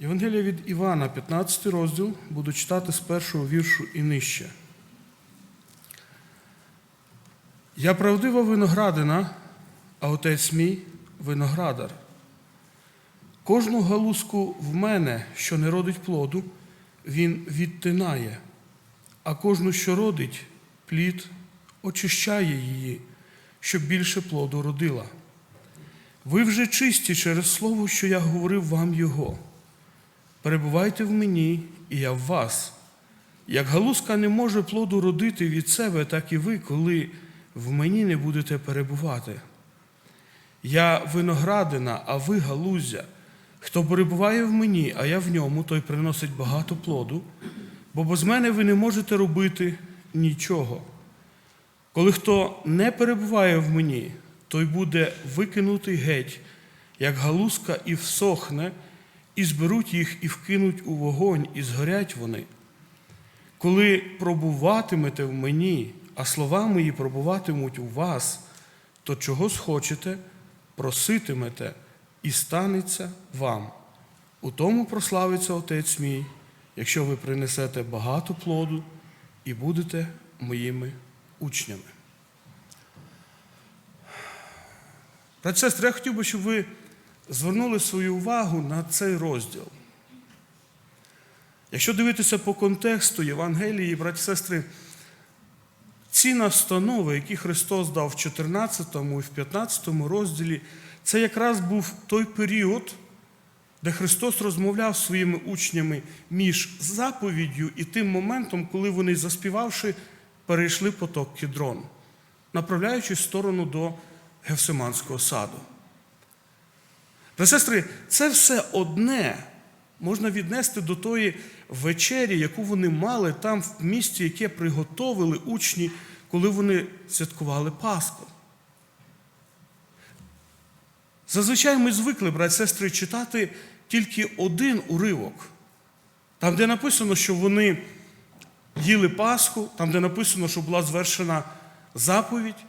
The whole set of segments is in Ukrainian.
Євангелія від Івана, 15 розділ, буду читати з першого віршу і нижче. Я правдива виноградина, а отець мій виноградар. Кожну галузку в мене, що не родить плоду, він відтинає, а кожну, що родить плід, очищає її, щоб більше плоду родила. Ви вже чисті через слово, що я говорив вам його. Перебувайте в мені, і я в вас. Як галузка не може плоду родити від себе, так і ви, коли в мені не будете перебувати. Я виноградина, а ви галузя. Хто перебуває в мені, а я в ньому, той приносить багато плоду, бо без мене ви не можете робити нічого. Коли хто не перебуває в мені, той буде викинутий геть, як галузка, і всохне, і зберуть їх, і вкинуть у вогонь, і згорять вони. Коли пробуватимете в мені, а слова мої пробуватимуть у вас, то чого схочете, проситимете, і станеться вам. У тому прославиться Отець мій, якщо ви принесете багато плоду і будете моїми учнями. Брат сестри, я хотів би, щоб ви звернули свою увагу на цей розділ. Якщо дивитися по контексту Євангелії, браті сестри, ці настанови, які Христос дав в 14 і в 15 розділі, це якраз був той період, де Христос розмовляв зі своїми учнями між заповіддю і тим моментом, коли вони, заспівавши, перейшли поток Кідрон, направляючись в сторону до Гевсиманського саду. Сестри, це все одне можна віднести до тої вечері, яку вони мали там в місті, яке приготовили учні, коли вони святкували Пасху. Зазвичай ми звикли, брати сестри, читати тільки один уривок, там, де написано, що вони їли Пасху, там, де написано, що була звершена заповідь,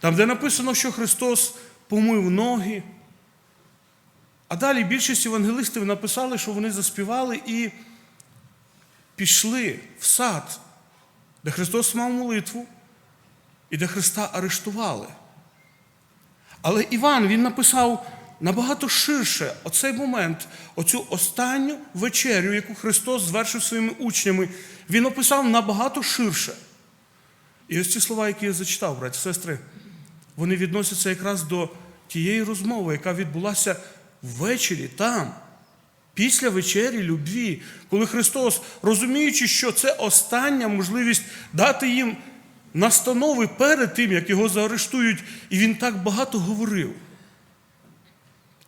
там, де написано, що Христос помив ноги. А далі більшість євангелистів написали, що вони заспівали і пішли в сад, де Христос мав молитву і де Христа арештували. Але Іван він написав набагато ширше оцей момент, оцю останню вечерю, яку Христос звершив своїми учнями, він описав набагато ширше. І ось ці слова, які я зачитав, браті сестри, вони відносяться якраз до тієї розмови, яка відбулася ввечері там, після вечері любві, коли Христос, розуміючи, що це остання можливість дати їм настанови перед тим, як його заарештують, і він так багато говорив.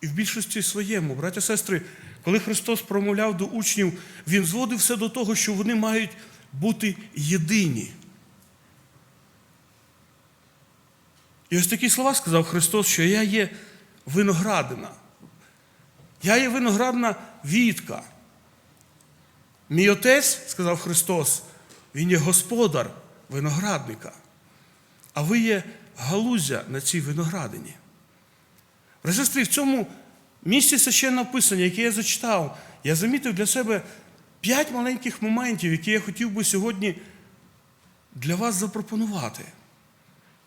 І в більшості своєму, браття сестри, коли Христос промовляв до учнів, Він зводив все до того, що вони мають бути єдині. І ось такі слова сказав Христос, що я є виноградина. Я є виноградна вітка. Мій отець, сказав Христос, Він є господар виноградника, а ви є галузя на цій виноградині. Сестри, в цьому місці священного писання, яке я зачитав, я замітив для себе п'ять маленьких моментів, які я хотів би сьогодні для вас запропонувати.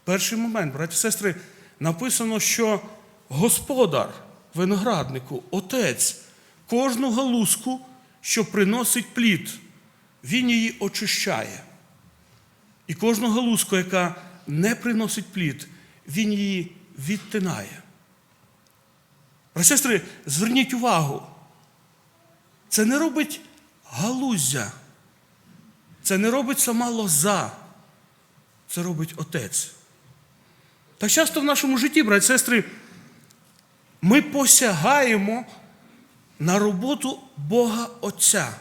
Перший момент, браті і сестри, написано, що господар винограднику, отець, кожну галузку, що приносить плід, він її очищає. І кожну галузку, яка не приносить плід, він її відтинає. Сестри, зверніть увагу, це не робить галуздя, це не робить сама лоза, це робить отець. Так часто в нашому житті, браті і сестри, ми посягаємо на роботу Бога Отця.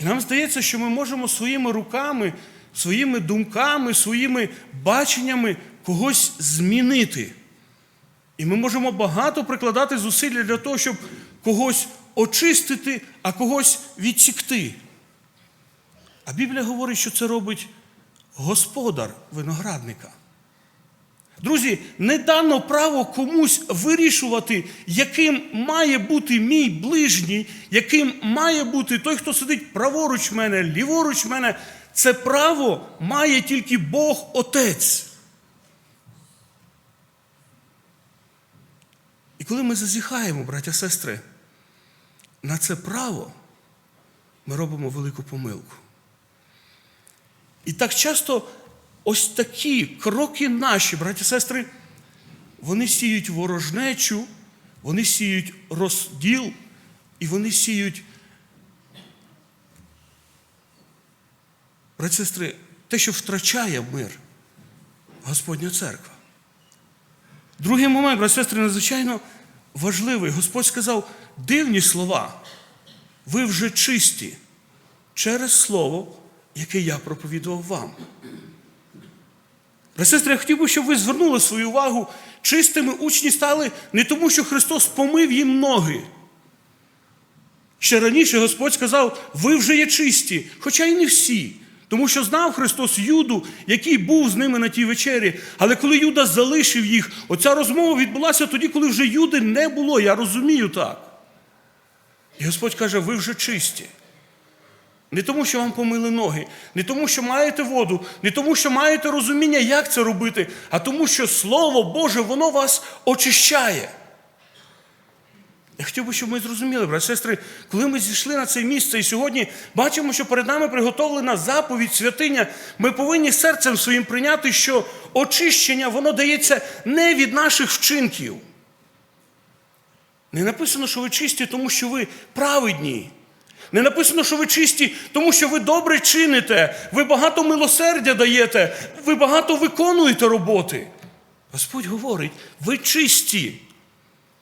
І нам здається, що ми можемо своїми руками, своїми думками, своїми баченнями когось змінити. І ми можемо багато прикладати зусилля для того, щоб когось очистити, а когось відсікти. А Біблія говорить, що це робить господар виноградника. Друзі, не дано право комусь вирішувати, яким має бути мій ближній, яким має бути той, хто сидить праворуч мене, ліворуч мене. Це право має тільки Бог Отець. І коли ми зазіхаємо, браття сестри, на це право, ми робимо велику помилку. І так часто ось такі кроки наші, браті сестри, вони сіють ворожнечу, вони сіють розділ, і вони сіють. Браті сестри, те, що втрачає мир, Господня церква. Другий момент, браті сестри, надзвичайно важливий. Господь сказав дивні слова. Ви вже чисті через слово, яке я проповідував вам. Браті я хотів би, щоб ви звернули свою увагу. Чистими учні стали не тому, що Христос помив їм ноги. Ще раніше Господь сказав, ви вже є чисті, хоча й не всі. Тому що знав Христос Юду, який був з ними на тій вечері. Але коли Юда залишив їх, оця розмова відбулася тоді, коли вже Юди не було. Я розумію так. І Господь каже, ви вже чисті. Не тому, що вам помили ноги, не тому, що маєте воду, не тому, що маєте розуміння, як це робити, а тому, що Слово Боже, воно вас очищає. Я хотів би, щоб ми зрозуміли, брати сестри, коли ми зійшли на це місце і сьогодні бачимо, що перед нами приготовлена заповідь святиня, ми повинні серцем своїм прийняти, що очищення воно дається не від наших вчинків. Не написано, що ви чисті, тому що ви праведні. Не написано, що ви чисті, тому що ви добре чините, ви багато милосердя даєте, ви багато виконуєте роботи. Господь говорить, ви чисті,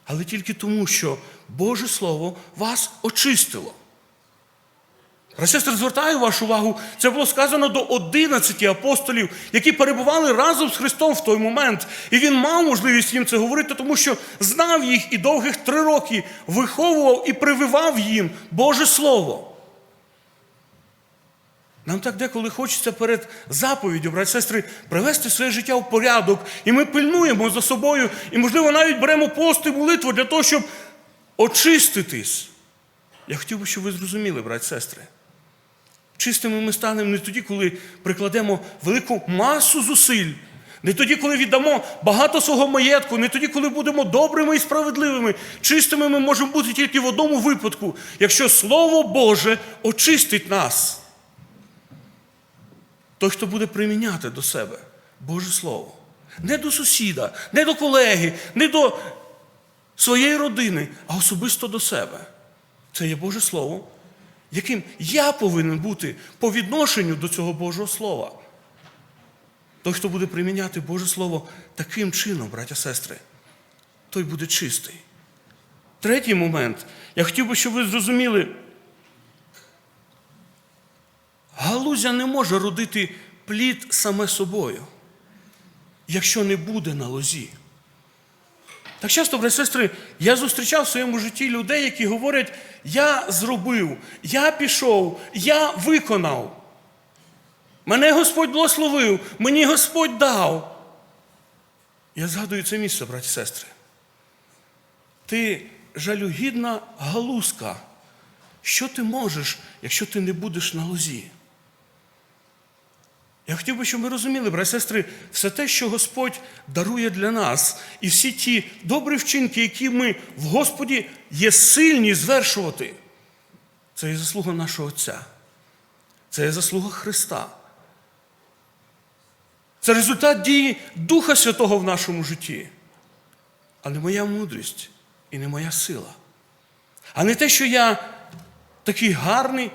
але тільки тому, що Боже Слово вас очистило. Сестри, звертаю вашу увагу, це було сказано до 11 апостолів, які перебували разом з Христом в той момент. І він мав можливість їм це говорити, тому що знав їх і довгих три роки виховував і прививав їм Боже Слово. Нам так деколи хочеться перед заповіддю, брати сестри, привести своє життя в порядок. І ми пильнуємо за собою, і, можливо, навіть беремо пост і молитву для того, щоб очиститись. Я хотів би, щоб ви зрозуміли, брати сестри. Чистими ми станемо не тоді, коли прикладемо велику масу зусиль, не тоді, коли віддамо багато свого маєтку, не тоді, коли будемо добрими і справедливими. Чистими ми можемо бути тільки в одному випадку, якщо Слово Боже очистить нас. Той, хто буде приміняти до себе Боже Слово. Не до сусіда, не до колеги, не до своєї родини, а особисто до себе. Це є Боже Слово, яким я повинен бути по відношенню до цього Божого Слова. Той, хто буде приміняти Боже Слово таким чином, браття сестри, той буде чистий. Третій момент. Я хотів би, щоб ви зрозуміли, галузя не може родити плід саме собою, якщо не буде на лозі. Так часто, брати сестри, я зустрічав в своєму житті людей, які говорять, я зробив, я пішов, я виконав. Мене Господь благословив, мені Господь дав. Я згадую це місце, браті і сестри. Ти жалюгідна галузка. Що ти можеш, якщо ти не будеш на лозі? Я хотів би, щоб ми розуміли, брати і сестри, все те, що Господь дарує для нас, і всі ті добрі вчинки, які ми в Господі є сильні звершувати, це є заслуга нашого Отця. Це є заслуга Христа. Це результат дії Духа Святого в нашому житті. А не моя мудрість і не моя сила. А не те, що я такий гарний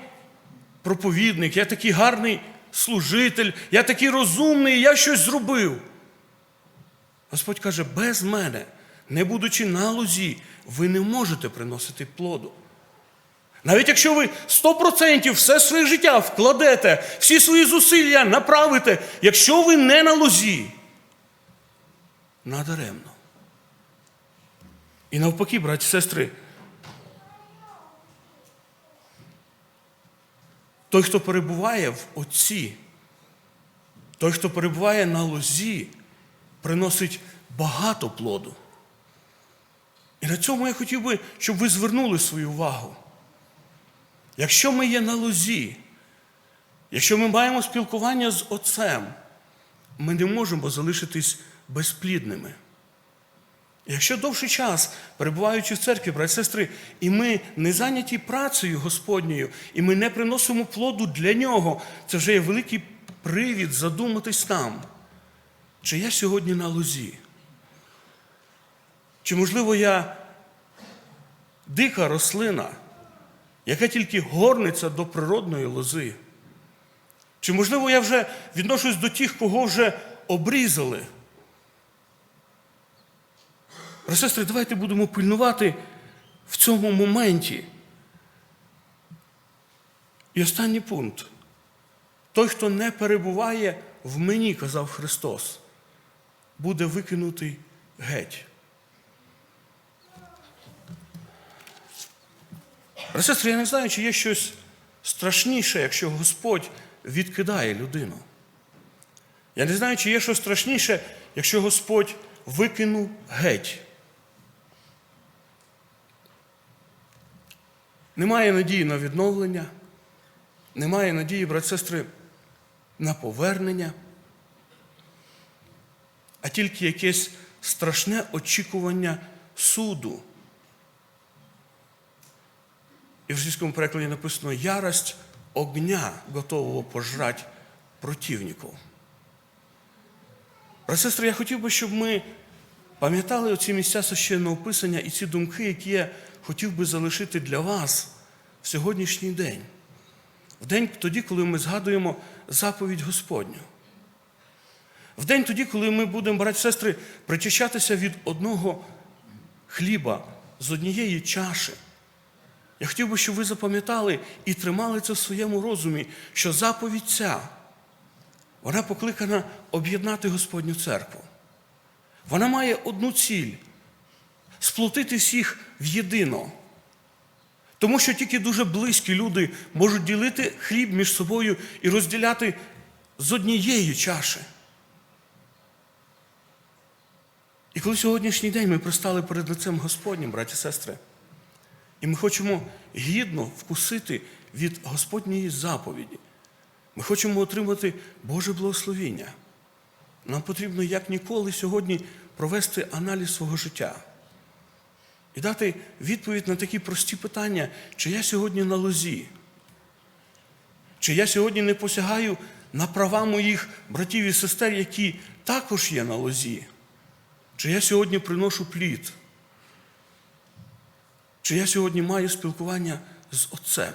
проповідник, я такий гарний служитель, я такий розумний, я щось зробив. Господь каже, без мене, не будучи на лозі, ви не можете приносити плоду. Навіть якщо ви 100% все своє життя вкладете, всі свої зусилля направите, якщо ви не на лозі, надаремно. І навпаки, браті і сестри, той, хто перебуває в Отці, той, хто перебуває на лозі, приносить багато плоду. І на цьому я хотів би, щоб ви звернули свою увагу. Якщо ми є на лозі, якщо ми маємо спілкування з Отцем, ми не можемо залишитись безплідними. Якщо довший час, перебуваючи в церкві, брати сестри, і ми не зайняті працею Господньою, і ми не приносимо плоду для нього, це вже є великий привід задуматись нам, чи я сьогодні на лозі? Чи, можливо, я дика рослина, яка тільки горниться до природної лози? Чи, можливо, я вже відношусь до тих, кого вже обрізали? Сестри, давайте будемо пильнувати в цьому моменті. І останній пункт. Той, хто не перебуває в мені, казав Христос, буде викинутий геть. Сестри, я не знаю, чи є щось страшніше, якщо Господь відкидає людину. Я не знаю, чи є щось страшніше, якщо Господь викинув геть. Немає надії на відновлення, немає надії, брат сестри, на повернення, а тільки якесь страшне очікування суду. І в російському перекладі написано ярость огня готового пожрати противників. Брат сестри, я хотів би, щоб ми пам'ятали оці місця священного писання і ці думки, які я хотів би залишити для вас в сьогоднішній день. В день тоді, коли ми згадуємо заповідь Господню. В день тоді, коли ми будемо, брати сестри, причащатися від одного хліба з однієї чаші. Я хотів би, щоб ви запам'ятали і тримали це в своєму розумі, що заповідь ця, вона покликана об'єднати Господню церкву. Вона має одну ціль сплотити всіх в єдино. Тому що тільки дуже близькі люди можуть ділити хліб між собою і розділяти з однієї чаші. І коли сьогоднішній день ми пристали перед лицем Господнім, браті і сестри, і ми хочемо гідно вкусити від Господньої заповіді, ми хочемо отримати Боже благословіння. Нам потрібно як ніколи сьогодні провести аналіз свого життя і дати відповідь на такі прості питання, чи я сьогодні на лозі, чи я сьогодні не посягаю на права моїх братів і сестер, які також є на лозі, чи я сьогодні приношу плід, чи я сьогодні маю спілкування з Отцем.